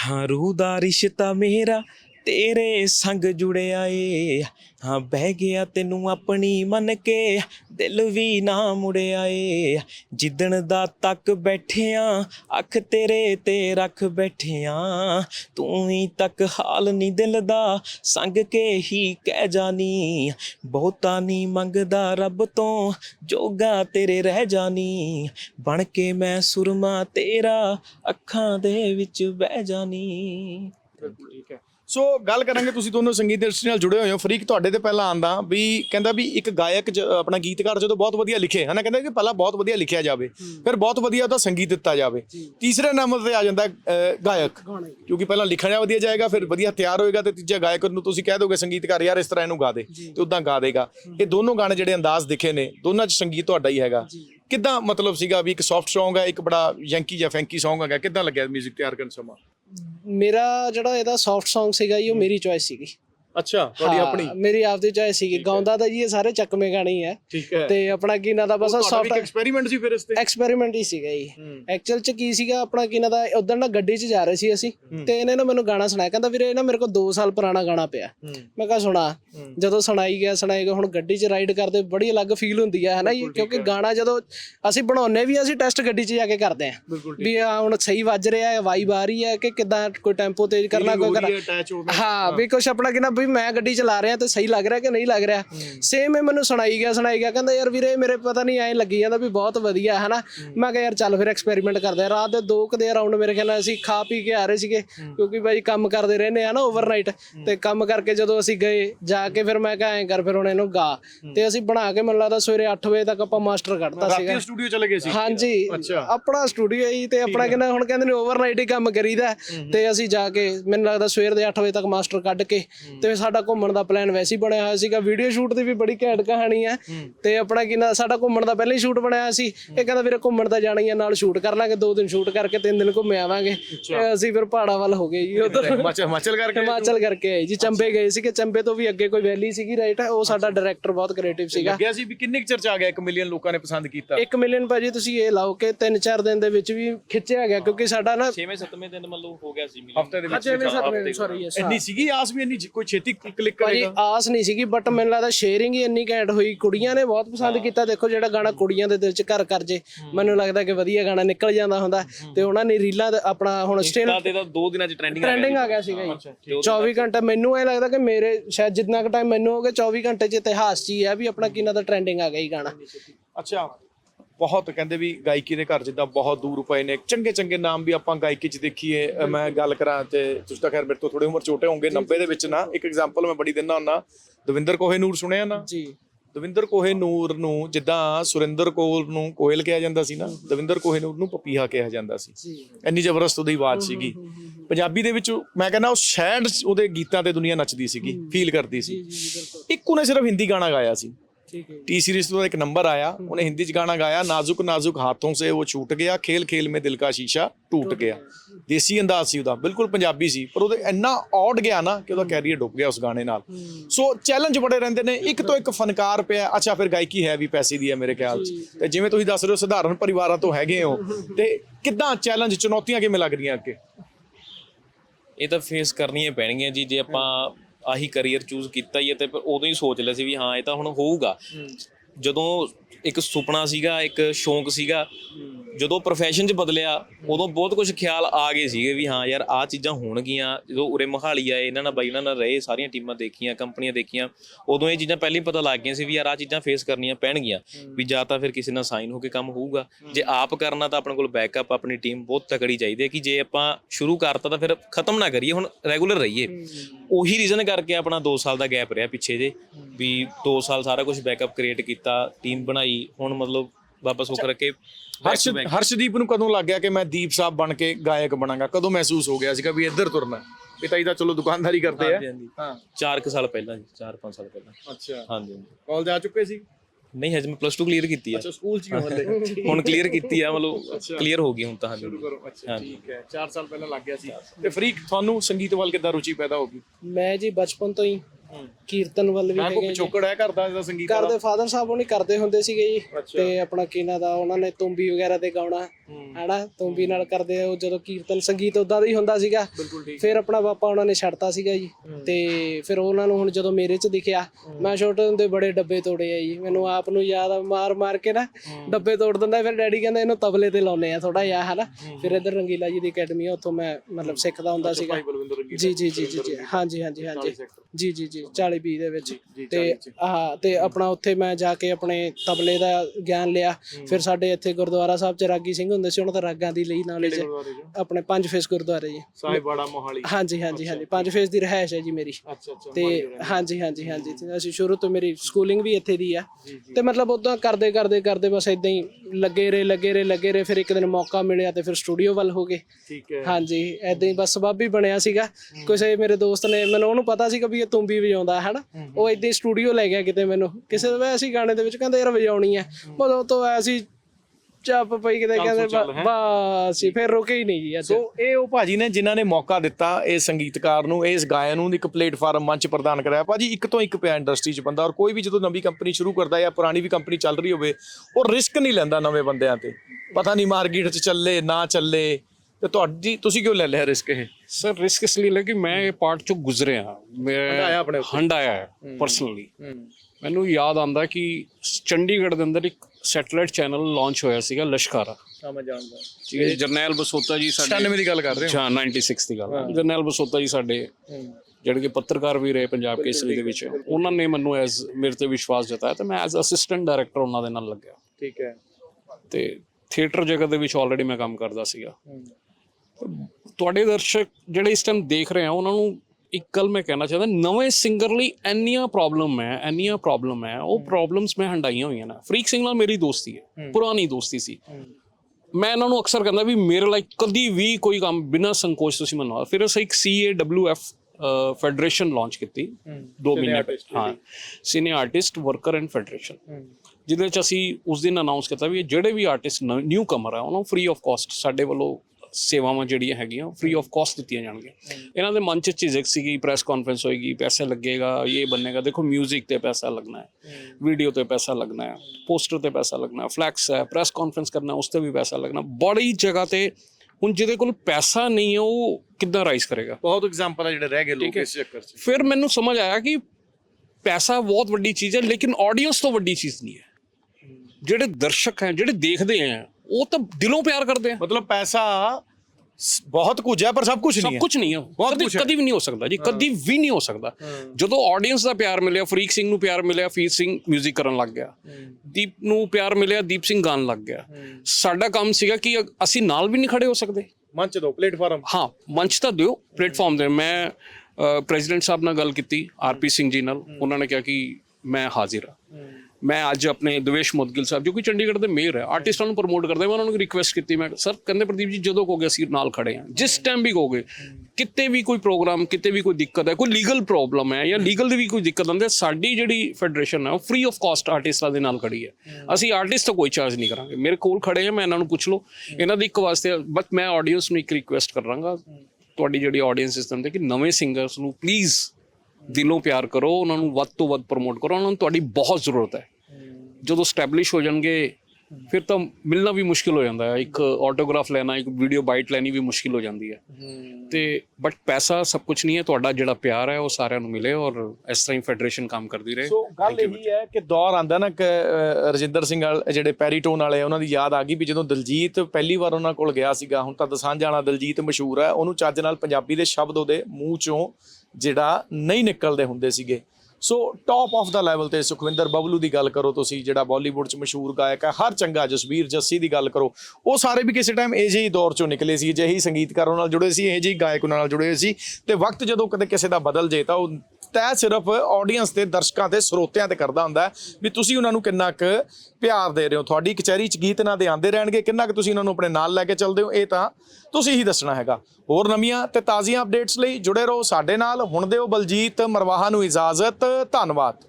ਹਾਂ। ਰੂਹ ਦਾ ਰਿਸ਼ਤਾ ਮੇਰਾ ਤੇਰੇ ਸੰਗ ਜੁੜਿਆ ਏ ਹਾਂ, ਬਹਿ ਗਿਆ ਤੈਨੂੰ ਆਪਣੀ ਮੰਨ ਕੇ। ਦਿਲ ਵੀ ਨਾ ਮੁੜਿਆ ਏ ਜਿੱਦਣ ਦਾ ਤੱਕ ਬੈਠਿਆਂ, ਅੱਖ ਤੇਰੇ ਤੇ ਰੱਖ ਬੈਠਿਆਂ। ਤੂੰ ਹੀ ਤੱਕ ਹਾਲ ਨਹੀਂ ਦਿਲ ਦਾ, ਸੰਗ ਕੇ ਹੀ ਕਹਿ ਜਾਨੀ। ਬਹੁਤਾ ਨਹੀਂ ਮੰਗਦਾ ਰੱਬ ਤੋਂ, ਜੋਗਾ ਤੇਰੇ ਰਹਿ ਜਾਨੀ। ਬਣ ਕੇ ਮੈਂ ਸੁਰਮਾ ਤੇਰਾ ਅੱਖਾਂ ਦੇ ਵਿੱਚ ਬਹਿ ਜਾਨੀ। ਠੀਕ ਹੈ। ਸੋ ਗੱਲ ਕਰਾਂਗੇ ਤੁਸੀਂ ਦੋਨੋਂ ਸੰਗੀਤ ਇੰਡਸਟਰੀ ਨਾਲ ਜੁੜੇ ਹੋਏ ਹੋ। ਫਰੀਕ ਤੁਹਾਡੇ ਤੇ ਪਹਿਲਾਂ ਆਂਦਾ ਵੀ ਕਹਿੰਦਾ ਵੀ ਇੱਕ ਗਾਇਕ ਜ- ਆਪਣਾ ਗੀਤਕਾਰ ਜਦੋਂ ਬਹੁਤ ਵਧੀਆ ਲਿਖੇ ਹਨਾ? ਕਹਿੰਦਾ ਕਿ ਪਹਿਲਾਂ ਬਹੁਤ ਵਧੀਆ ਲਿਖਿਆ ਜਾਵੇ ਫਿਰ ਬਹੁਤ ਵਧੀਆ ਉਹਦਾ ਸੰਗੀਤ ਦਿੱਤਾ ਜਾਵੇ। ਤੀਸਰੇ ਨੰਬਰ ਤੇ ਆ ਜਾਂਦਾ ਗਾਇਕ। ਕਿਉਂਕਿ ਪਹਿਲਾਂ ਲਿਖਣਾ ਵਧੀਆ ਜਾਏਗਾ ਫਿਰ ਵਧੀਆ ਤਿਆਰ ਹੋਏਗਾ ਤੇ ਤੀਜਾ ਗਾਇਕ ਨੂੰ ਤੁਸੀਂ ਕਹਿ ਦੋਗੇ ਸੰਗੀਤਕਾਰ ਯਾਰ ਇਸ ਤਰ੍ਹਾਂ ਇਹਨੂੰ ਗਾ ਦੇ ਤੇ ਉਦਾਂ ਗਾ ਦੇਗਾ। ਇਹ ਦੋਨੋਂ ਗਾਣੇ ਜਿਹੜੇ ਅੰਦਾਜ਼ ਦਿਖੇ ਨੇ ਦੋਨਾਂ 'ਚ ਸੰਗੀਤ ਤੁਹਾਡਾ ਹੀ ਹੈਗਾ। ਕਿੱਦਾਂ ਮਤਲਬ ਸੀਗਾ ਵੀ ਇੱਕ ਸੌਫਟ Song ਹੈ ਇੱਕ ਬੜਾ ਯੰਕੀ ਜਾਂ ਫੈਂਕੀ Song ਹੈਗਾ ਕਿੱਦਾਂ ਲੱਗਿਆ 뮤직 ਤਿਆਰ ਕਰਨ ਸਮਾਂ? ਮੇਰਾ ਜਿਹੜਾ ਇਹਦਾ ਸੌਫਟ Song ਸੀਗਾ ਜੀ ਉਹ ਮੇਰੀ ਚੋਇਸ ਸੀਗੀ। ਅੱਛਾ ਤੁਹਾਡੀ ਹਾਂ, ਆਪਣੀ? ਮੇਰੀ ਆਪਦੀ ਚੋਇਸ ਸੀਗੀ। ਗਾਉਂਦਾ ਤਾਂ ਜੀ ਇਹ ਸਾਰੇ ਚੱਕਵੇਂ ਗਾਣੇ ਹੀ ਹੈ ਠੀਕ ਹੈ। ਤੇ ਆਪਣਾ ਕੀ ਨਾਂ ਦਾ ਬਸ ਤੁਹਾਡਾ ਵੀ ਸੌਫਟ ਐਕਸਪੈਰੀਮੈਂਟ ਸੀ ਫਿਰ ਇਸ ਤੇ? ਐਕਸਪੈਰੀਮੈਂਟ ਹੀ ਸੀਗਾ ਜੀ। ਐਕਚੁਅਲ ਚ ਕੀ ਸੀਗਾ ਆਪਣਾ ਕੀ ਨਾਂ ਦਾ ਉਦੋਂ ਨਾ ਗੱਡੀ 'ਚ ਜਾ ਰਹੇ ਸੀ ਅਸੀਂ ਤੇ ਇਹਨੇ ਨਾ ਮੈਨੂੰ ਗਾਣਾ ਸੁਣਾਇਆ। ਕਹਿੰਦਾ ਵੀਰੇ ਇਹ ਨਾ ਮੇਰੇ ਕੋਲ 2 ਸਾਲ ਪੁਰਾਣਾ ਗਾਣਾ ਪਿਆ। ਮੈਂ ਕਿਹਾ ਸੁਣਾ। ਜਦੋਂ ਸੁਣਾਈ ਗਿਆ ਸੁਣਾਈ ਗਿਆ ਹੁਣ ਗੱਡੀ 'ਚ ਰਾਈਡ ਕਰਦੇ ਬੜੀ ਅਲੱਗ ਫੀਲ ਹੁੰਦੀ ਹੈ ਹਨਾ ਜੀ? ਕਿਉਂਕਿ ਗਾਣਾ ਜਦੋਂ ਅਸੀਂ ਬਣਾਉਨੇ ਵੀ ਅਸੀਂ ਟੈਸਟ ਗੱਡੀ 'ਚ ਜਾ ਕੇ ਕਰਦੇ ਆਂ। ਵੀ ਆ ਹੁਣ ਸਹੀ ਵੱਜ ਰਿਹਾ ਹੈ ਵਾਈਬ ਆ ਰਹੀ ਹੈ ਕਿ ਕਿਦਾਂ ਕੋਈ ਟੈਂਪੋ ਤੇਜ਼ ਕਰਨਾ ਕੋਈ ਅਟੈਚ ਹੋ ਹਾਂ ਵੀ ਕੁਛ ਆਪਣਾ ਕਿ ਨਾ ਵੀ ਮੈਂ ਗੱਡੀ ਚਲਾ ਰਿਹਾ ਤੇ ਸਹੀ ਲੱਗ ਰਿਹਾ ਕਿ ਨਹੀਂ ਲੱਗ ਰਿਹਾ? ਸੇਮ ਇਹ ਮੈਨੂੰ ਸੁਣਾਈ ਗਿਆ ਸੁਣਾਈ ਗਿਆ। ਕਹਿੰਦਾ ਯਾਰ ਵੀਰੇ ਮੇਰੇ ਪਤਾ ਨਹੀਂ ਐਂ ਲੱਗੀ ਜਾਂਦਾ ਵੀ ਬਹੁਤ ਵਧੀਆ ਹੈ। ਨਾ ਮੈਂ ਕਿਹਾ ਯਾਰ ਚੱਲ ਫਿਰ ਐਕਸਪੈਰੀਮੈਂਟ ਕਰਦੇ ਆ ਰਾਤ ਦੇ 2 ਕਦੇ ਅਰਾਊਂਡ ਮੇਰੇ ਖਿਆਲ ਨਾਲ ਅਸੀਂ ਖਾ ਪੀ ਕੇ ਆ ਰਹੇ ਸੀਗੇ ਕਿਉਂਕਿ ਬਾਈ ਕੰਮ ਕਰਦੇ ਰਹਿੰਦੇ ਆ ਨਾ ਓਵਰਨਾਈਟ ਤੇ ਕੰਮ ਕਰਕੇ ਜਦੋਂ ਅਸੀਂ ਗਏ ਜਾ ਕੇ ਫਿਰ ਮੈਂ ਕਿਹਾ ਐਂ ਕਰ ਫਿਰ ਹੁਣ ਇਹਨੂੰ ਗਾ। ਤੇ ਅਸੀਂ ਬਣਾ ਕੇ ਮੈਨੂੰ ਲੱਗਦਾ ਸਵੇਰੇ 8 ਵਜੇ ਤੱਕ ਆਪਾਂ ਮਾਸਟਰ ਕੱਢਤਾ ਸੀਗਾ। ਰਾਤੀ ਸਟੂਡੀਓ ਚਲੇ ਗਏ ਸੀ। ਹਾਂਜੀ ਆਪਣਾ ਸਟੂਡੀਓ ਹੀ ਤੇ ਆਪਣਾ ਕਹਿੰਦਾ ਹੁਣ ਕਹਿੰਦੇ ਨੇ ਓਵਰਨਾਈਟ ਹੀ ਕੰਮ ਕਰੀਦਾ। ਤੇ ਅਸੀਂ ਜਾ ਕੇ ਮੈਨੂੰ ਲੱਗਦਾ ਸਵੇਰ ਦੇ 8 ਵਜੇ ਤੱਕ ਮਾਸਟਰ ਕੱਢ ਕੇ ਤੇ ਸਾਡਾ ਘੁੰਮਣ ਦਾ ਪਲਾਨ ਵੈਸੇ ਹੀ ਬਣਿਆ ਹੋਇਆ ਸੀਗਾ ਵੀਡੀਓ ਸ਼ੂਟ ਦੀ ਵੀ ਬੜੀ ਘੈਂਟ ਕਹਾਣੀ ਹੈ। ਤੇ ਆਪਣਾ ਕੀ ਨਾ ਸਾਡਾ ਘੁੰਮਣ ਦਾ ਪਹਿਲਾਂ ਹੀ ਸ਼ੂਟ ਬਣਿਆ ਹੋਇਆ ਸੀ। ਇਹ ਕਹਿੰਦਾ ਵੀਰੇ ਘੁੰਮਣ ਤਾਂ ਜਾਣਾ ਹੀ ਨਾਲ ਸ਼ੂਟ ਕਰ ਲਾਂਗੇ ਦੋ ਦਿਨ ਸ਼ੂਟ ਕਰਕੇ ਤਿੰਨ ਦਿਨ ਘੁੰਮ ਆਵਾਂਗੇ। ਤੇ ਅਸੀਂ ਫਿਰ ਪਹਾੜਾਂ ਵੱਲ ਹੋ ਗਏ ਜੀ ਉਧਰ। <laughs> ਹਿਮਾਚਲ ਕਰਕੇ ਹਿਮਾਚਲ ਕਰਕੇ ਆਏ ਜੀ ਚੰਬੇ ਗਏ ਸੀਗੇ ਚੰਬੇ ਤੋਂ ਵੀ ਅੱਗੇ ਕੋਈ ਵੈਲੀ ਸੀਗੀ ਰਾਈਟ ਉਹ ਸਾਡਾ ਡਾਇਰੈਕਟਰ ਬਹੁਤ ਕ੍ਰੀਏਟਿਵ ਸੀਗਾ। ਲੱਗਿਆ ਸੀ ਵੀ ਕਿੰਨੇ ਚਰਚਾ ਆ ਗਿਆ 1 ਮਿਲੀਅਨ ਲੋਕਾਂ ਨੇ ਪਸੰਦ ਕੀਤਾ? 1 ਮਿਲੀਅਨ ਭਾਜੀ ਤੁਸੀਂ ਇਹ ਲਾਓ ਕਿ 3-4 ਦਿਨ ਦੇ ਵਿੱਚ ਵੀ ਖਿੱਚਿਆ ਗਿਆ ਕਿਉਂਕਿ ਸਾਡਾ ਨਾ 6ਵੇਂ 7ਵੇਂ ਦਿਨ ਮਤਲਬ ਹੋ ਗਿਆ ਸੀ ਹਫ਼ਤੇ ਦੇ ਵਿੱਚ ਜਿਵੇਂ ਸਰ ਸੌਰੀ ਯੈਸ ਇੰਨੀ ਸੀਗੀ ਆਸ ਵੀ ਇੰਨੀ ਕੋਈ ਛੇਤੀ ਕਲਿੱਕ ਭਾਜੀ ਕਰੇਗਾ। ਆਸ ਨਹੀਂ ਸੀਗੀ ਬਟ ਮੈਨੂੰ ਲੱਗਦਾ ਸ਼ੇਅਰਿੰਗ ਹੀ ਇੰਨੀ ਘੈਂਟ ਹੋਈ। ਕੁੜੀਆਂ ਨੇ ਬਹੁਤ ਪਸੰਦ ਕੀਤਾ। ਦੇਖੋ ਜਿਹੜਾ ਗਾਣਾ ਕੁੜੀਆਂ ਦੇ ਦਿਲ 'ਚ ਘਰ ਕਰ ਜੇ ਮੈਨੂੰ ਲੱਗਦਾ ਕਿ ਵਧੀਆ ਗਾਣਾ ਨਿਕਲ ਜਾਂਦਾ ਹੁੰਦਾ। ਤੇ ਉਹਨਾਂ ਨੇ ਰੀਲਾਂ ਦਾ ਆਪਣਾ ਹੁਣ ਸਟਿਲ ਤਾਂ ਤੇ ਤਾਂ ਦੋ ਦਿਨਾਂ ਚ ਟ੍ਰੈਂਡਿੰਗ ਆ ਟ੍ਰੈਂਡਿੰਗ ਆ ਗਿਆ ਸੀਗਾ ਜੀ। 24 ਘੰਟੇ ਮੈਨੂੰ ਇਹ ਲੱਗਦਾ ਕਿ ਮੇਰੇ ਸ਼ਾਇਦ ਜਿੰਨਾ ਕੁ ਟਾਈਮ ਮੈਨੂੰ ਹੋ ਗਿਆ 24 ਘੰਟੇ 'ਚ ਇਤਿਹਾਸ 'ਚ ਹੀ ਹੈ ਵੀ ਆਪਣਾ ਕਿੰਨਾ ਦਾ ਟ੍ਰੈਂਡਿੰਗ ਆ ਗਿਆ ਹੀ ਗਾਣਾ। ਅੱਛਾ। ਬਹੁਤ ਕਹਿੰਦੇ ਵੀ ਗਾਇਕੀ ਦੇ ਘਰ ਜਿੱਦਾਂ ਬਹੁਤ ਦੂਰ ਪਏ ਨੇ। ਚੰਗੇ ਚੰਗੇ ਨਾਮ ਵੀ ਆਪਾਂ ਗਾਇਕੀ 'ਚ ਦੇਖੀਏ। ਮੈਂ ਗੱਲ ਕਰਾਂ ਤੇ ਤੁਸੀਂ ਤਾਂ ਖੈਰ ਮੇਰੇ ਤੋਂ ਥੋੜੀ ਉਮਰ ਛੋਟੇ ਹੋਵੋਗੇ 90 ਦੇ ਵਿੱਚ ਨਾ। ਇੱਕ ਐਗਜ਼ਾਮਪਲ ਮੈਂ ਬੜੀ ਦਿੰਦਾ ਹੁੰਦਾ। ਦਵਿੰਦਰ ਕੋਹੇਨੂਰ ਸੁਣਿਆ ਨਾ? ਜੀ। ਦਵਿੰਦਰ ਕੋਹੇਨੂਰ ਨੂੰ ਜਿੱਦਾਂ ਸੁਰਿੰਦਰ ਕੌਰ ਨੂੰ ਕੋਇਲ ਕਿਹਾ ਜਾਂਦਾ ਸੀ ਨਾ ਦਵਿੰਦਰ ਕੋਹੇਨੂਰ ਨੂੰ ਪਪੀਹਾ ਕਿਹਾ ਜਾਂਦਾ ਸੀ। ਜੀ। ਇੰਨੀ ਜ਼ਬਰਦਸਤ ਉਹਦੀ ਆਵਾਜ਼ ਸੀਗੀ। ਪੰਜਾਬੀ ਦੇ ਵਿੱਚ ਮੈਂ ਕਹਿੰਦਾ ਉਹ ਸ਼ੈਡ ਉਹਦੇ ਗੀਤਾਂ ਤੇ ਦੁਨੀਆ ਨੱਚਦੀ ਸੀਗੀ ਫੀਲ ਕਰਦੀ ਸੀ। ਇੱਕ ਉਹਨੇ ਸਿਰਫ ਹਿੰਦੀ ਗਾਣਾ ਗਾਇਆ ਸੀ। ਠੀਕ ਹੈ ਟੀ सीरीज ਤੋਂ ਇੱਕ ਨੰਬਰ ਆਇਆ ਉਹਨੇ ਹਿੰਦੀ ਚ ਗਾਣਾ ਗਾਇਆ ਨਾਜ਼ੁਕ ਨਾਜ਼ੁਕ ਹਾਥੋਂ ਸੇ ਉਹ ਛੂਟ ਗਿਆ ਖੇਲ ਖੇਲ ਮੇ ਦਿਲ ਕਾ ਸ਼ੀਸ਼ਾ ਟੂਟ ਗਿਆ ਦੇਸੀ ਅੰਦਾਜ਼ ਸੀ ਉਹਦਾ ਬਿਲਕੁਲ ਪੰਜਾਬੀ ਸੀ ਪਰ ਉਹਦੇ ਇੰਨਾ ਔਡ ਗਿਆ ਨਾ ਕਿ ਉਹਦਾ ਕੈਰੀਅਰ ਡੁੱਬ ਗਿਆ ਉਸ ਗਾਣੇ ਨਾਲ ਸੋ ਚੈਲੰਜ ਬੜੇ ਰਹਿੰਦੇ ਨੇ ਇੱਕ ਤੋਂ ਇੱਕ ਫਨਕਾਰ ਪਿਆ ਅੱਛਾ ਫਿਰ ਗਾਇਕੀ ਹੈ ਵੀ ਪੈਸੇ ਦੀ ਹੈ ਮੇਰੇ ਖਿਆਲ ਚ ਤੇ ਜਿਵੇਂ ਤੁਸੀਂ ਦੱਸ ਰਹੇ ਹੋ ਸਧਾਰਨ ਪਰਿਵਾਰਾਂ ਤੋਂ ਹੈਗੇ ਹੋ ਤੇ ਕਿੱਦਾਂ ਚੈਲੰਜ ਚੁਣੌਤੀਆਂ ਕਿਵੇਂ ਲੱਗ ਰਹੀਆਂ ਅੱਗੇ ਇਹ ਤਾਂ ਫੇਸ ਕਰਨੀਆਂ ਪੈਣਗੀਆਂ ਜੀ ਜੇ ਆਪਾਂ ਆਹੀ ਕੈਰੀਅਰ ਚੂਜ਼ ਕੀਤਾ ਹੀ ਹੈ ਤੇ ਫਿਰ ਉਦੋਂ ਹੀ ਸੋਚ ਲਿਆ ਸੀ ਵੀ ਹਾਂ, ਇਹ ਤਾਂ ਹੁਣ ਹੋਊਗਾ। ਜਦੋਂ ਇੱਕ ਸੁਪਨਾ ਸੀਗਾ ਇੱਕ ਸ਼ੌਂਕ ਸੀਗਾ ਜਦੋਂ profession 'ਚ ਬਦਲਿਆ ਉਦੋਂ ਬਹੁਤ ਕੁਝ ਖਿਆਲ ਆ ਗਏ ਸੀਗੇ ਵੀ ਹਾਂ ਯਾਰ ਆਹ ਚੀਜ਼ਾਂ ਹੋਣਗੀਆਂ ਜਦੋਂ ਉਰੇ ਮਹਾਲੀ ਆਏ ਇਹਨਾਂ ਨਾਲ ਬਾਈ ਉਹਨਾਂ ਨਾਲ ਰਹੇ ਸਾਰੀਆਂ ਟੀਮਾਂ ਦੇਖੀਆਂ ਕੰਪਨੀਆਂ ਦੇਖੀਆਂ ਉਦੋਂ ਇਹ ਚੀਜ਼ਾਂ ਪਹਿਲਾਂ ਹੀ ਪਤਾ ਲੱਗ ਗਈਆਂ ਸੀ ਵੀ ਯਾਰ ਆਹ ਚੀਜ਼ਾਂ ਫੇਸ ਕਰਨੀਆਂ ਪੈਣਗੀਆਂ ਵੀ ਜਾਂ ਤਾਂ ਫਿਰ ਕਿਸੇ ਨਾਲ ਸਾਈਨ ਹੋ ਕੇ ਕੰਮ ਹੋਊਗਾ। ਜੇ ਆਪ ਕਰਨਾ ਤਾਂ ਆਪਣੇ ਕੋਲ ਬੈਕਅਪ ਆਪਣੀ ਟੀਮ ਬਹੁਤ ਤਕੜੀ ਚਾਹੀਦੀ ਹੈ ਕਿ ਜੇ ਆਪਾਂ ਸ਼ੁਰੂ ਕਰਤਾ ਤਾਂ ਫਿਰ ਖਤਮ ਨਾ ਕਰੀਏ ਹੁਣ ਰੈਗੂਲਰ ਰਹੀਏ। ਉਹੀ ਰੀਜ਼ਨ ਕਰਕੇ ਆਪਣਾ 2 ਸਾਲ ਦਾ ਗੈਪ ਰਿਹਾ ਪਿੱਛੇ ਜੇ ਵੀ 2 ਸਾਲ ਸਾਰਾ ਕੁਝ ਬੈਕਅਪ ਕ੍ਰੀਏਟ ਕੀਤਾ। ਟੀਮ ਬਣਾਈ। ਹੁਣ ਮਤਲਬ ਵਾਪਸ ਹੋ ਕਰਕੇ ਹਰਸ਼ ਹਰਸ਼ਦੀਪ ਨੂੰ ਕਦੋਂ ਲੱਗ ਗਿਆ ਕਿ ਮੈਂ ਦੀਪ ਸਾਹਿਬ ਬਣ ਕੇ ਗਾਇਕ ਬਣਾਂਗਾ? ਕਦੋਂ ਮਹਿਸੂਸ ਹੋ ਗਿਆ ਸੀਗਾ ਵੀ ਇੱਧਰ ਤੁਰਨਾ? ਪਿਤਾ ਜੀ ਤਾਂ ਚਲੋ ਦੁਕਾਨਦਾਰੀ ਕਰਦੇ ਆ। ਹਾਂ। 4 ਸਾਲ ਪਹਿਲਾਂ ਜੀ 4-5 ਸਾਲ ਪਹਿਲਾਂ। ਅੱਛਾ। ਹਾਂਜੀ। ਕਾਲਜ ਆ ਚੁੱਕੇ ਸੀ? ਨਹੀਂ ਹਜੇ ਮੈਂ ਪਲੱਸ 2 ਕਲੀਅਰ ਕੀਤੀ ਆ। ਅੱਛਾ ਸਕੂਲ ਚ ਹੀ ਹੋ ਹਲੇ। <laughs> ਹੁਣ ਕਲੀਅਰ ਕੀਤੀ ਆ ਮਤਲਬ ਕਲੀਅਰ ਹੋ ਗਈ ਹੁਣ ਤਾਂ ਹਾਂਜੀ। ਕਰੋ। ਅੱਛਾ ਠੀਕ ਹੈ। 4 ਸਾਲ ਪਹਿਲਾਂ ਲੱਗ ਗਿਆ ਸੀ। ਤੇ ਫਰੀਕ ਤੁਹਾਨੂੰ ਸੰਗੀਤ ਵੱਲ ਕਿੱਦਾਂ ਰੁਚੀ ਪੈਦਾ ਹੋ ਗਈ? ਮੈਂ ਜੀ ਬਚਪਨ ਤੋਂ ਹੀ ਕੀਰਤਨ ਵੱਲ ਵੀ ਮੈਂ ਹੈਗੇ ਜੀ। ਪਿਛੋਕੜ ਹੈ ਕਰਦਾ ਇਹਦਾ ਸੰਗੀਤ ਵਾਲਾ? ਕਰਦੇ ਫਾਦਰ ਸਾਹਿਬ ਉਹਨੇ ਕਰਦੇ ਹੁੰਦੇ ਸੀਗੇ ਜੀ ਤੇ ਆਪਣਾ ਕੀਨਾ ਦਾ ਉਹਨਾਂ ਨੇ ਤੁੰਬੀ ਵਗੈਰਾ ਤੇ ਗਾਉਣਾ ਹਨਾ? ਤੁੰਬੀ ਨਾਲ ਕਰਦੇ ਉਹ ਜਦੋਂ ਕੀਰਤਨ ਸੰਗੀਤ ਉਦਾਂ ਦਾ ਹੀ ਹੁੰਦਾ ਸੀਗਾ। ਫਿਰ ਆਪਣਾ ਪਾਪਾ ਉਹਨਾਂ ਨੇ ਛੱਡਤਾ ਸੀਗਾ ਜੀ ਤੇ ਫਿਰ ਉਹਨਾਂ ਨੂੰ ਹੁਣ ਜਦੋਂ ਮੇਰੇ 'ਚ ਦਿਖਿਆ ਮੈਂ ਛੋਟੇ ਹੁੰਦੇ ਬੜੇ ਡੱਬੇ ਤੋੜੇ ਆ ਜੀ। ਮੈਨੂੰ ਆਪ ਨੂੰ ਯਾਦ ਆ ਮਾਰ ਮਾਰ ਕੇ ਨਾ ਡੱਬੇ ਤੋੜ ਦਿੰਦਾ ਫਿਰ ਡੈਡੀ ਕਹਿੰਦਾ ਇਹਨੂੰ ਤਬਲੇ ਤੇ ਲਾਉਨੇ ਆ ਥੋੜਾ ਜਿਹਾ ਹਨਾ? ਫਿਰ ਇੱਧਰ ਰੰਗੀਲਾ ਜੀ ਦੀ ਅਕੈਡਮੀ ਆ ਉੱਥੋਂ ਮੈਂ ਮਤਲਬ ਸਿੱਖਦਾ ਹੁੰਦਾ ਸੀਗਾ। ਬਲਵਿੰਦਰ ਜੀ ਜੀ ਜੀ ਜੀ ਜੀ ਹਾਂਜੀ ਹਾਂਜੀ ਹਾਂਜੀ। ਜੀ ਜੀ ਜੀ। ਜੀ 40 20 ਦੇ ਵਿੱਚ। ਤੇ ਚ। ਹਾਂ ਤੇ ਆਪਣਾ ਉੱਥੇ ਮੈਂ ਜਾ ਕੇ ਆਪਣੇ ਤਬਲੇ ਦਾ ਗਿਆਨ ਲਿਆ। ਫਿਰ ਸਾਡੇ ਇੱਥੇ ਗੁਰਦੁਆਰਾ ਸਾਹਿਬ ਚ ਰਾਗੀ ਸਿੰਘ ਹੁੰਦੇ ਸੀ ਉਹਨਾਂ ਤੋਂ ਰਾਗਾਂ ਦੀ ਲਈ ਨੌਲੇਜ ਆਪਣੇ ਪੰਜ ਫੇਸ ਗੁਰਦੁਆਰੇ ਜੀ। ਸਾਹਿਬਵਾੜਾ ਮੋਹਾਲੀ। ਹਾਂਜੀ ਹਾਂਜੀ ਹਾਂਜੀ ਪੰਜ ਫੇਸ ਦੀ ਰਹਿائش ਹੈ ਜੀ ਮੇਰੀ। ਤੇ ਹਾਂਜੀ ਹਾਂਜੀ ਹਾਂਜੀ ਅਸੀਂ ਸ਼ੁਰੂ ਤੋਂ ਮੇਰੀ ਸਕੂਲਿੰਗ ਵੀ ਇੱਥੇ ਦੀ ਆ। ਤੇ ਮਤਲਬ ਉਦਾਂ ਕਰਦੇ ਕਰਦੇ ਕਰਦੇ ਬਸ ਇਦਾਂ ਹੀ ਲੱਗੇ ਰਹੇ ਲੱਗੇ ਰਹੇ ਲੱਗੇ ਰਹੇ ਫਿਰ ਇੱਕ ਦਿਨ ਮੌਕਾ ਮਿਲਿਆ ਤੇ ਫਿਰ ਸਟੂਡੀਓ ਵੱਲ ਹੋ ਗਏ। ਠੀਕ ਹੈ। ਹਾਂਜੀ ਐਦਾਂ ਹੀ ਬਸ ਸਬੱਬ ਵੀ ਬਣਿਆ ਸੀਗਾ। ਕਿਸੇ ਮੇਰੇ ਦੋਸਤ ਨੇ ਮੈਨੂੰ ਉਹਨੂੰ ਪਤਾ ਸੀਗਾ ਵੀ ਇਹ ਤੂੰਬੀ ਵਜਾਉਂਦਾ ਹੈ ਨਾ ਉਹ ਹੀ ਸਟੂਡੀਓ ਲੈ ਗਿਆ ਕਿਤੇ ਮੈਨੂੰ। ਕਿਸੇ ਦੇ ਹੀ ਗਾਣੇ ਦੇ ਵਿੱਚ ਕਹਿੰਦਾ ਯਾਰ ਵਜਾਉਣੀ ਹੈ। ਬਸ ਉਹ ਤੋਂ ਐਸੀ ਚੱਪ ਪਈ ਕਿਤੇ ਕਹਿੰਦੇ ਬਸ ਫਿਰ ਰੁਕੇ ਹੀ ਨਹੀਂ ਜੀ ਅੱਜ। ਸੋ ਇਹ ਉਹ ਭਾਜੀ ਨੇ ਜਿਨ੍ਹਾਂ ਨੇ ਮੌਕਾ ਦਿੱਤਾ ਇਹ ਸੰਗੀਤਕਾਰ ਨੂੰ ਇਸ ਗਾਇਨ ਨੂੰ ਇੱਕ ਪਲੇਟਫਾਰਮ ਮੰਚ ਪ੍ਰਦਾਨ ਕਰਾਇਆ। ਭਾਜੀ ਇੱਕ ਤੋਂ ਇੱਕ ਪਿਆ ਇੰਡਸਟਰੀ 'ਚ ਬੰਦਾ ਔਰ ਕੋਈ ਵੀ ਜਦੋਂ ਨਵੀਂ ਕੰਪਨੀ ਸ਼ੁਰੂ ਕਰਦਾ ਜਾਂ ਪੁਰਾਣੀ ਵੀ ਕੰਪਨੀ ਚੱਲ ਰਹੀ ਹੋਵੇ ਉਹ ਰਿਸਕ ਨਹੀਂ ਲੈਂਦਾ ਨਵੇਂ ਬੰਦਿਆਂ ਤੇ। ਪਤਾ ਨਹੀਂ ਮਾਰਕੀਟ 'ਚ ਚੱਲੇ ਨਾ ਚੱਲੇ। ਤੇ ਤੁਹਾਡੀ ਤੁਸੀਂ ਕਿਉਂ ਲੈ ਲਿਆ ਰਿਸਕ ਇਹ? ਸਰ ਰਿਸਕ ਇਸ ਲਈ ਲੈ ਕਿ ਮੈਂ ਇਹ ਪਾਰਟ ਚੋਂ ਗੁਜ਼ਰਿਆ ਮੈਂ ਆਪਣੇ ਹੰਡਾਇਆ ਹੈ ਪਰਸਨਲੀ ਮੈਨੂੰ ਯਾਦ ਆਂਦਾ ਕਿ ਚੰਡੀਗੜ੍ਹ ਦੇ ਅੰਦਰ ਇੱਕ ਸੈਟਲਾਈਟ ਚੈਨਲ ਲਾਂਚ ਹੋਇਆ ਸੀਗਾ ਲਸ਼ਕਾਰਾ। ਸਮਝ ਜਾਣਦਾ। ਠੀਕ ਹੈ ਜਰਨੈਲ ਬਸੋਤਾ ਜੀ ਸਾਡੇ 96 ਦੀ ਗੱਲ ਕਰ ਰਹੇ ਅੱਛਾ 96 ਦੀ ਗੱਲ। ਹੈ। ਜਰਨੈਲ ਬਸੋਤਾ ਜੀ ਸਾਡੇ ਜਿਹੜੇ ਕਿ ਪੱਤਰਕਾਰ ਵੀ ਰਹੇ ਪੰਜਾਬ ਕੇਸਰੀ ਦੇ ਵਿੱਚ। ਉਹਨਾਂ ਨੇ ਮੈਨੂੰ ਐਜ਼ ਮੇਰੇ ਤੇ ਵਿਸ਼ਵਾਸ ਜਤਾਇਆ ਤੇ ਮੈਂ ਐਜ਼ ਅਸਿਸਟੈਂਟ ਡਾਇਰੈਕਟਰ ਉਹਨਾਂ ਦੇ ਨਾਲ ਲੱਗਿਆ। ਠੀਕ ਹੈ। ਤੇ ਥੀਏਟਰ ਜਗਤ ਦੇ ਵਿੱਚ ਆਲਰੇਡੀ ਮੈਂ ਕੰਮ ਕਰਦਾ ਸੀਗਾ। ਤੁਹਾਡੇ ਦਰਸ਼ਕ ਜਿਹੜੇ ਇਸ ਟਾਈਮ ਦੇਖ ਰਹੇ ਆ ਉਹਨਾਂ ਨੂੰ ਇੱਕ ਗੱਲ ਮੈਂ ਕਹਿਣਾ ਚਾਹੁੰਦਾ ਨਵੇਂ ਸਿੰਗਰ ਲਈ ਇੰਨੀਆਂ ਪ੍ਰੋਬਲਮ ਹੈ ਇੰਨੀਆਂ ਪ੍ਰੋਬਲਮ ਹੈ ਉਹ ਪ੍ਰੋਬਲਮਸ ਮੈਂ ਹੰਡਾਈਆਂ ਹੋਈਆਂ ਨੇ। ਫਰੀਕ ਸਿੰਘ ਨਾਲ ਮੇਰੀ ਦੋਸਤੀ ਹੈ ਪੁਰਾਣੀ ਦੋਸਤੀ ਸੀ। ਮੈਂ ਇਹਨਾਂ ਨੂੰ ਅਕਸਰ ਕਹਿੰਦਾ ਵੀ ਮੇਰੇ ਲਈ ਕਦੀ ਵੀ ਕੋਈ ਕੰਮ ਬਿਨਾਂ ਸੰਕੋਚ ਤੁਸੀਂ ਮੰਨੋ ਫਿਰ ਅਸੀਂ ਇੱਕ CAWF ਫੈਡਰੇਸ਼ਨ ਲਾਂਚ ਕੀਤੀ 2 ਮਹੀਨੇ ਹਾਂ senior artist worker and federation ਜਿਹਦੇ ਵਿੱਚ ਅਸੀਂ ਉਸ ਦਿਨ ਅਨਾਉਂਸ ਕੀਤਾ ਵੀ ਜਿਹੜੇ ਵੀ ਆਰਟਿਸਟ ਨਿਊ ਕਮਰ ਆ ਉਹਨਾਂ ਨੂੰ ਫ੍ਰੀ ਆਫ ਕਾਸਟ ਸਾਡੇ ਵੱਲੋਂ ਸੇਵਾਵਾਂ ਜਿਹੜੀਆਂ ਹੈਗੀਆਂ ਫ੍ਰੀ ਆਫ ਕਾਸਟ ਦਿੱਤੀਆਂ ਜਾਣਗੀਆਂ। ਇਹਨਾਂ ਦੇ ਮਨ 'ਚ ਝਿਜਕ ਸੀਗੀ ਪ੍ਰੈਸ ਕਾਨਫਰੰਸ ਹੋਏਗੀ ਪੈਸਾ ਲੱਗੇਗਾ ਇਹ ਬੰਨੇਗਾ ਦੇਖੋ 뮤직 ਤੇ ਪੈਸਾ ਲੱਗਣਾ ਹੈ ਵੀਡੀਓ ਤੇ ਪੈਸਾ ਲੱਗਣਾ ਹੈ ਪੋਸਟਰ ਤੇ ਪੈਸਾ ਲੱਗਣਾ ਹੈ ਫਲੈਕਸ ਹੈ ਪ੍ਰੈਸ ਕਾਨਫਰੰਸ ਕਰਨਾ ਉਸ ਤੇ ਵੀ ਪੈਸਾ ਲੱਗਣਾ। ਬੜੀ ਜਗ੍ਹਾ ਤੇ ਹੁਣ ਜਿਹਦੇ ਕੋਲ ਪੈਸਾ ਨਹੀਂ ਹੈ ਉਹ ਕਿੱਦਾਂ ਰਾਈਜ਼ ਕਰੇਗਾ? ਬਹੁਤ ਐਗਜ਼ਾਮਪਲ ਆ ਜਿਹੜੇ ਰਹਿ ਗਏ ਲੋਕ ਇਸ ਚੱਕਰ 'ਚ। ਫਿਰ ਮੈਨੂੰ ਸਮਝ ਆਇਆ ਕਿ ਪੈਸਾ ਬਹੁਤ ਵੱਡੀ ਚੀਜ਼ ਹੈ ਲੇਕਿਨ ਆਡੀਅנס ਤੋਂ ਵੱਡੀ ਚੀਜ਼ ਨਹੀਂ ਹੈ। ਜਿਹੜੇ ਦਰਸ਼ਕ ਹੈ ਜਿਹੜੇ ਦੇਖਦੇ ਆ ਉਹ ਤਾਂ ਦਿਲੋਂ ਪਿਆਰ ਕਰਦੇ ਆ ਮਤਲਬ ਪੈਸਾ ਬਹੁਤ ਕੁਝ ਹੈ ਪਰ ਸਭ ਕੁਝ ਨਹੀਂ ਸਭ ਕੁਝ ਨਹੀਂ ਹੈ। ਉਹ। ਕਦੀ ਕਦੀ ਵੀ ਨਹੀਂ ਹੋ ਸਕਦਾ ਜੀ ਕਦੀ ਵੀ ਨਹੀਂ ਹੋ ਸਕਦਾ। ਜਦੋਂ ਆਡੀਅנס ਦਾ ਪਿਆਰ ਮਿਲਿਆ ਫਰੀਕ ਸਿੰਘ ਨੂੰ ਪਿਆਰ ਮਿਲਿਆ ਫਰੀਕ ਸਿੰਘ 뮤직 ਕਰਨ ਲੱਗ ਗਿਆ। ਦੀਪ ਨੂੰ ਪਿਆਰ ਮਿਲਿਆ ਦੀਪ ਸਿੰਘ ਗਾਣ ਲੱਗ ਗਿਆ। ਸਾਡਾ ਕੰਮ ਸੀਗਾ ਕਿ ਅਸੀਂ ਨਾਲ ਵੀ ਨਹੀਂ ਖੜੇ ਹੋ ਸਕਦੇ। ਮੰਚ ਦੋ ਪਲੇਟਫਾਰਮ ਹਾਂ ਮੰਚ ਤਾਂ ਦਿਓ ਪਲੇਟਫਾਰਮ ਦੇ। ਮੈਂ ਪ੍ਰੈਜ਼ੀਡੈਂਟ ਸਾਹਿਬ ਨਾਲ ਗੱਲ ਕੀਤੀ ਆਰਪੀ ਸਿੰਘ ਜੀ ਨਾਲ। ਉਹਨਾਂ ਨੇ ਕਿਹਾ ਕਿ ਮੈਂ ਹਾਜ਼ਰ ਹਾਂ। ਮੈਂ ਅੱਜ ਆਪਣੇ ਦਵੇਸ਼ ਮੁਦਗਿਲ ਸਾਹਿਬ, ਜੋ ਕਿ ਚੰਡੀਗੜ੍ਹ ਦੇ ਮੇਅਰ ਹੈ ਆਰਟਿਸਟਾਂ ਨੂੰ ਪ੍ਰਮੋਟ ਕਰਦੇ ਮੈਂ ਉਹਨਾਂ ਨੂੰ ਰਿਕੁਐਸਟ ਕੀਤੀ, ਮੈਂ ਸਰ ਕਹਿੰਦੇ ਪ੍ਰਦੀਪ ਜੀ, ਜਦੋਂ ਕਹੋਗੇ ਅਸੀਂ ਨਾਲ ਖੜੇ ਹਾਂ, ਜਿਸ ਟਾਈਮ ਵੀ ਕਹੋਗੇ, ਕਿਤੇ ਵੀ ਕੋਈ ਪ੍ਰੋਗਰਾਮ ਕਿਤੇ ਵੀ ਕੋਈ ਦਿੱਕਤ ਹੈ, ਕੋਈ ਲੀਗਲ ਪ੍ਰੋਬਲਮ ਹੈ ਜਾਂ ਲੀਗਲ ਦੀ ਵੀ ਕੋਈ ਦਿੱਕਤ ਆਉਂਦੀ ਸਾਡੀ ਜਿਹੜੀ ਫੈਡਰੇਸ਼ਨ ਹੈ, ਉਹ ਫ੍ਰੀ ਆਫ ਕਾਸਟ ਆਰਟਿਸਟਾਂ ਦੇ ਨਾਲ ਖੜੀ ਹੈ। ਅਸੀਂ ਆਰਟਿਸਟ ਤੋਂ ਕੋਈ ਚਾਰਜ ਨਹੀਂ ਕਰਾਂਗੇ। ਮੇਰੇ ਕੋਲ ਖੜੇ ਹੈ ਮੈਂ ਇਹਨਾਂ ਨੂੰ ਪੁੱਛ ਲਓ। ਇਹਨਾਂ ਦੀ ਇੱਕ ਵਾਸਤੇ ਬਟ ਮੈਂ ਆਡੀਅנס ਨੂੰ ਇੱਕ ਰਿਕੁਐਸਟ ਕਰਾਂਗਾ, ਤੁਹਾਡੀ ਜਿਹੜੀ ਆਡੀਅנס ਸਿਸਟਮ ਤੇ, ਕਿ ਨਵੇਂ ਸਿੰਗਰਸ ਨੂੰ ਪਲੀਜ਼ ਦਿਲੋਂ ਪਿਆਰ ਕਰੋ ਉਹਨਾਂ ਨੂੰ ਵੱਧ ਤੋਂ ਵੱਧ ਪ੍ਰਮੋਟ ਕਰੋ ਉਹਨਾਂ ਨੂੰ ਤੁਹਾਡੀ ਬਹੁਤ ਜ਼ਰੂਰਤ ਹੈ। ਜਦੋਂ ਸਟੈਬਲਿਸ਼ ਹੋ ਜਾਣਗੇ ਫਿਰ ਤਾਂ ਮਿਲਣਾ ਵੀ ਮੁਸ਼ਕਿਲ ਹੋ ਜਾਂਦਾ ਹੈ। ਇੱਕ ਆਟੋਗ੍ਰਾਫ ਲੈਣਾ ਇੱਕ ਵੀਡੀਓ ਬਾਈਟ ਲੈਣੀ ਵੀ ਮੁਸ਼ਕਿਲ ਹੋ ਜਾਂਦੀ ਹੈ। ਤੇ ਬਟ ਪੈਸਾ ਸਭ ਕੁਝ ਨਹੀਂ ਹੈ ਤੁਹਾਡਾ ਜਿਹੜਾ ਪਿਆਰ ਹੈ ਉਹ ਸਾਰਿਆਂ ਨੂੰ ਮਿਲੇ ਔਰ ਇਸ ਤਰ੍ਹਾਂ ਹੀ ਫੈਡਰੇਸ਼ਨ ਕੰਮ ਕਰਦੀ ਰਹੇ। ਸੋ ਗੱਲ ਇਹੀ ਹੈ ਕਿ ਦੌਰ ਆਂਦਾ ਨਾ ਰਜਿੰਦਰ ਸਿੰਘ ਵਾਲ- ਜਿਹੜੇ ਪੈਰੀਟੋਨ ਵਾਲੇ ਉਹਨਾਂ ਦੀ ਯਾਦ ਆ ਗਈ ਵੀ ਜਦੋਂ ਦਲਜੀਤ ਪਹਿਲੀ ਵਾਰ ਉਹਨਾਂ ਕੋਲ ਗਿਆ ਸੀਗਾ ਹੁਣ ਤਾਂ ਦਸਾਂਝ ਵਾਲਾ ਦਲਜੀਤ ਮਸ਼ਹੂਰ ਹੈ ਉਹਨੂੰ ਚੱਜ ਨਾਲ ਪੰਜਾਬੀ ਦੇ ਸ਼ਬਦ ਉਹਦੇ ਮੂੰਹ ਚੋਂ ਜਿਹੜਾ ਨਹੀਂ ਨਿਕਲਦੇ ਹੁੰਦੇ ਸੀਗੇ। ਸੋ ਟਾਪ ਆਫ ਦਾ ਲੈਵਲ ਤੇ ਸੁਖਵਿੰਦਰ ਬਬਲੂ ਦੀ ਗੱਲ ਕਰੋ ਤੁਸੀਂ, ਜਿਹੜਾ ਬਾਲੀਵੁੱਡ 'ਚ ਮਸ਼ਹੂਰ ਗਾਇਕ ਹੈ, ਹਰ ਚੰਗਾ ਜਸਵੀਰ ਜੱਸੀ ਦੀ ਗੱਲ ਕਰੋ, ਉਹ ਸਾਰੇ ਵੀ ਕਿਸੇ ਟਾਈਮ ਇਹੋ ਜਿਹੀ ਦੌਰ 'ਚੋਂ ਨਿਕਲੇ ਸੀ ਜਿਹੀ ਸੰਗੀਤਕਾਰਾਂ ਨਾਲ ਜੁੜੇ ਸੀ, ਇਹੋ ਜਿਹੀ ਗਾਇਕ ਉਹਨਾਂ ਨਾਲ ਜੁੜੇ ਸੀ, ਤੇ ਵਕਤ ਜਦੋਂ ਕਦੇ ਕਿਸੇ ਦਾ ਬਦਲ ਜੇ ਤਾਂ ਉਹ ਤੈ ਸਿਰਫ ਆਡੀਅנס ਤੇ ਦਰਸ਼ਕਾਂ ਤੇ ਸਰੋਤਿਆਂ ਤੇ ਕਰਦਾ ਹੁੰਦਾ ਵੀ ਤੁਸੀਂ ਉਹਨਾਂ ਨੂੰ ਕਿੰਨਾ ਕੁ ਪਿਆਰ ਦੇ ਰਹੇ ਹੋ? ਤੁਹਾਡੀ ਕਚਹਿਰੀ 'ਚ ਗੀਤ ਇਹਨਾਂ ਦੇ ਆਉਂਦੇ ਰਹਿਣਗੇ। ਕਿੰਨਾ ਕੁ ਤੁਸੀਂ ਉਹਨਾਂ ਨੂੰ ਆਪਣੇ ਨਾਲ ਲੈ ਕੇ ਚੱਲਦੇ ਹੋ? ਇਹ ਤਾਂ ਤੁਸੀਂ ਹੀ ਦੱਸਣਾ ਹੈਗਾ। ਹੋਰ ਨਵੀਆਂ ਤੇ ਤਾਜ਼ੀਆਂ ਅਪਡੇਟਸ ਲਈ ਜੁੜੇ ਰਹੋ ਸਾਡੇ ਨਾਲ। ਹੁਣ ਦਿਓ ਬਲਜੀਤ ਮਰਵਾਹਾ ਨੂੰ ਇਜਾਜ਼ਤ। ਧੰਨਵਾਦ।